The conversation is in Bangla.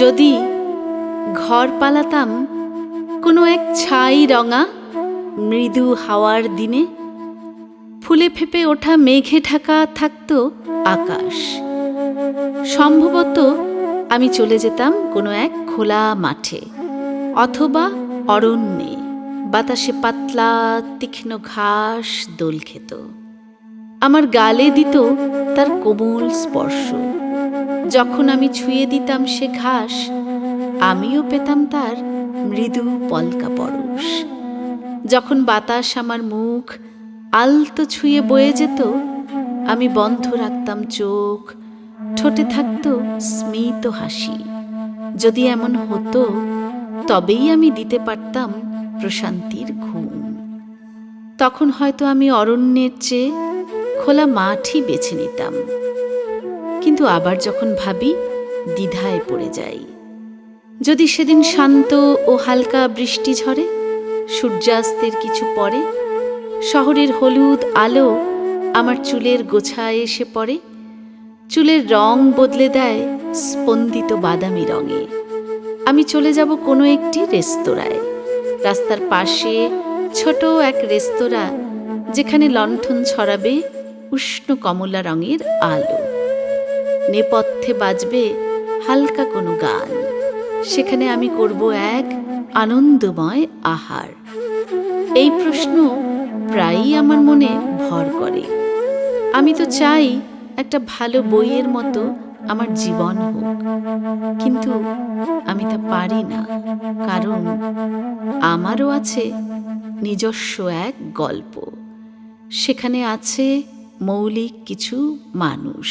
যদি ঘর পালাতাম কোনো এক ছাই রঙা মৃদু হাওয়ার দিনে, ফুলে ফেপে ওঠা মেঘে ঢাকা থাকতো আকাশ। সম্ভবত আমি চলে যেতাম কোনো এক খোলা মাঠে অথবা অরণ্যে বাতাসে পাতলা তীক্ষ্ণ ঘাস দোল খেত আমার গালে দিত তার কোমল স্পর্শ। যখন আমি ছুঁয়ে দিতাম সে ঘাস, আমিও পেতাম তার মৃদু পলকা পরশ। যখন বাতাস আমার মুখ আলতো ছুঁয়ে বয়ে যেত, আমি বন্ধ রাখতাম চোখ, ঠোঁটে থাকতো স্মিত হাসি। যদি এমন হতো, তবেই আমি দিতে পারতাম প্রশান্তির ঘুম। তখন হয়তো আমি অরণ্যের চেয়ে খোলা মাঠই বেছে নিতাম। কিন্তু আবার যখন ভাবি, দ্বিধায় পড়ে যাই। যদি সেদিন শান্ত ও হালকা বৃষ্টি ঝরে, সূর্যাস্তের কিছু পরে, শহরের হলুদ আলো আমার চুলের গোছায় এসে পড়ে, চুলের রং বদলে দেয় স্পন্দিত বাদামি রঙে। আমি চলে যাব কোনো একটি রেস্তোরাঁয়। রাস্তার পাশে ছোট এক রেস্তোরাঁ, যেখানে লণ্ঠন ছড়াবে উষ্ণ কমলা রঙের আলো। নেপথ্যে বাজবে হালকা কোনো গান। সেখানে আমি করব এক আনন্দময় আহার। এই প্রশ্ন প্রায়ই আমার মনে ভর করে। আমি তো চাই একটা ভালো বইয়ের মতো আমার জীবন হোক। কিন্তু আমি তা পারি না, কারণ আমারও আছে নিজস্ব এক গল্প। সেখানে আছে মৌলিক কিছু মানুষ।